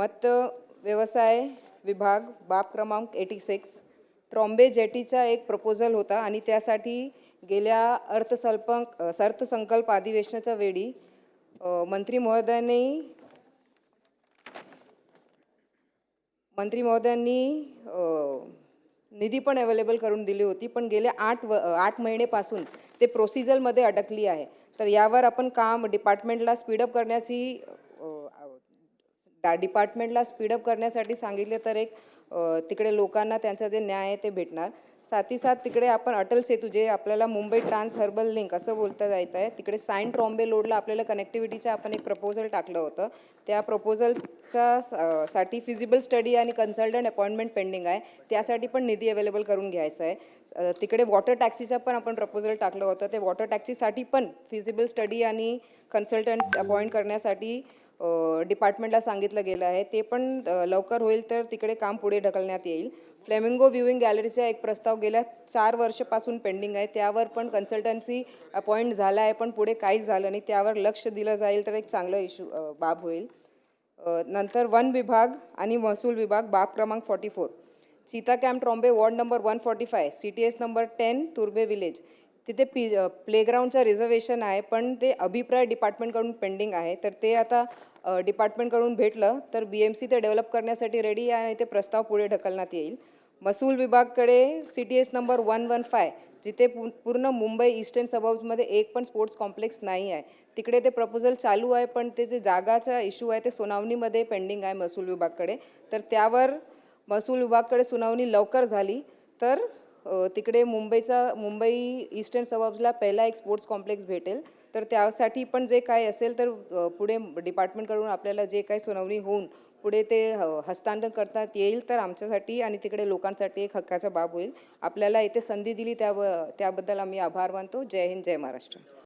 मत्स्य व्यवसाय विभाग बाब क्रमांक एटी सिक्स ट्रॉम्बे जेटीचा एक प्रपोजल होता आणि त्यासाठी गेल्या अर्थसल्पंक अर्थसंकल्प अधिवेशनाच्या वेळी मंत्री महोदयांनी मंत्री महोदयांनी निधी पण अवेलेबल करून दिली होती पण गेल्या आठ व आठ महिनेपासून ते प्रोसिजरमध्ये अडकली आहे. तर यावर आपण काम डिपार्टमेंटला स्पीडअप करण्याची डा डिपार्टमेंटला स्पीडअप करण्यासाठी सांगितले तर एक तिकडे लोकांना त्यांचा जे न्याय आहे ते भेटणार. साथी साथ तिकडे आपण अटल सेतू जे आपल्याला मुंबई ट्रान्स हर्बल लिंक असं बोलता जायचं आहे तिकडे साईन ट्रॉम्बे लोडला आपल्याला कनेक्टिव्हिटीचं आपण एक प्रपोजल टाकलं होतं. त्या प्रपोजलच्या साठी फिजिबल स्टडी आणि कन्सल्टंट अपॉइंटमेंट पेंडिंग आहे. त्यासाठी पण निधी अवेलेबल करून घ्यायचा आहे. तिकडे वॉटर टॅक्सीचं पण आपण प्रपोजल टाकलं होतं. ते वॉटर टॅक्सीसाठी पण फिजिबल स्टडी आणि कन्सल्टंट अपॉइंट करण्यासाठी डिपार्टमेंटला सांगितलं गेलं आहे. ते पण लवकर होईल तर तिकडे काम पुढे ढकलण्यात येईल. फ्लेमिंगो व्ह्यूइंग गॅलरीचा एक प्रस्ताव गेल्या चार वर्षापासून पेंडिंग आहे. त्यावर पण कन्सल्टन्सी अपॉइंट झाला आहे पण पुढे काहीच झालं नाही. त्यावर लक्ष दिलं जाईल तर एक चांगलं इशू बाब होईल. नंतर वन विभाग आणि महसूल विभाग बाब क्रमांक forty four Sita camp Trombay ward number one forty five C T S number ten तुर्बे village. तिथे पी प्लेग्राऊंडचं रिझर्वेशन आहे पण ते अभिप्राय डिपार्टमेंटकडून पेंडिंग आहे. तर ते आता डिपार्टमेंटकडून भेटलं तर बी एम सी ते डेव्हलप करण्यासाठी रेडी आहे आणि ते प्रस्ताव पुढे ढकलण्यात येईल. महसूल विभागकडे C T S number one one five जिथे पू पूर्ण मुंबई ईस्टर्न सबर्ब्समध्ये एक पण स्पोर्ट्स कॉम्प्लेक्स नाही आहे. तिकडे ते प्रपोजल चालू आहे पण ते जे जागाचा इश्यू आहे ते सुनावणीमध्ये पेंडिंग आहे महसूल विभागकडे. तर त्यावर महसूल विभागकडे सुनावणी लवकर झाली. तर तिकडे मुंबईचा मुंबई ईस्टर्न सबर्ब्सला पहिला एक स्पोर्ट्स कॉम्प्लेक्स भेटेल. तर त्यासाठी पण जे काय असेल तर पुढे डिपार्टमेंटकडून आपल्याला जे काही सुनावणी होऊन पुढे ते हस्तांतरण करतात येईल तर आमच्यासाठी आणि तिकडे लोकांसाठी एक हक्काचा बाब होईल. आपल्याला इथे संधी दिली त्या त्याबद्दल आम्ही आभार मानतो. जय हिंद जय महाराष्ट्र.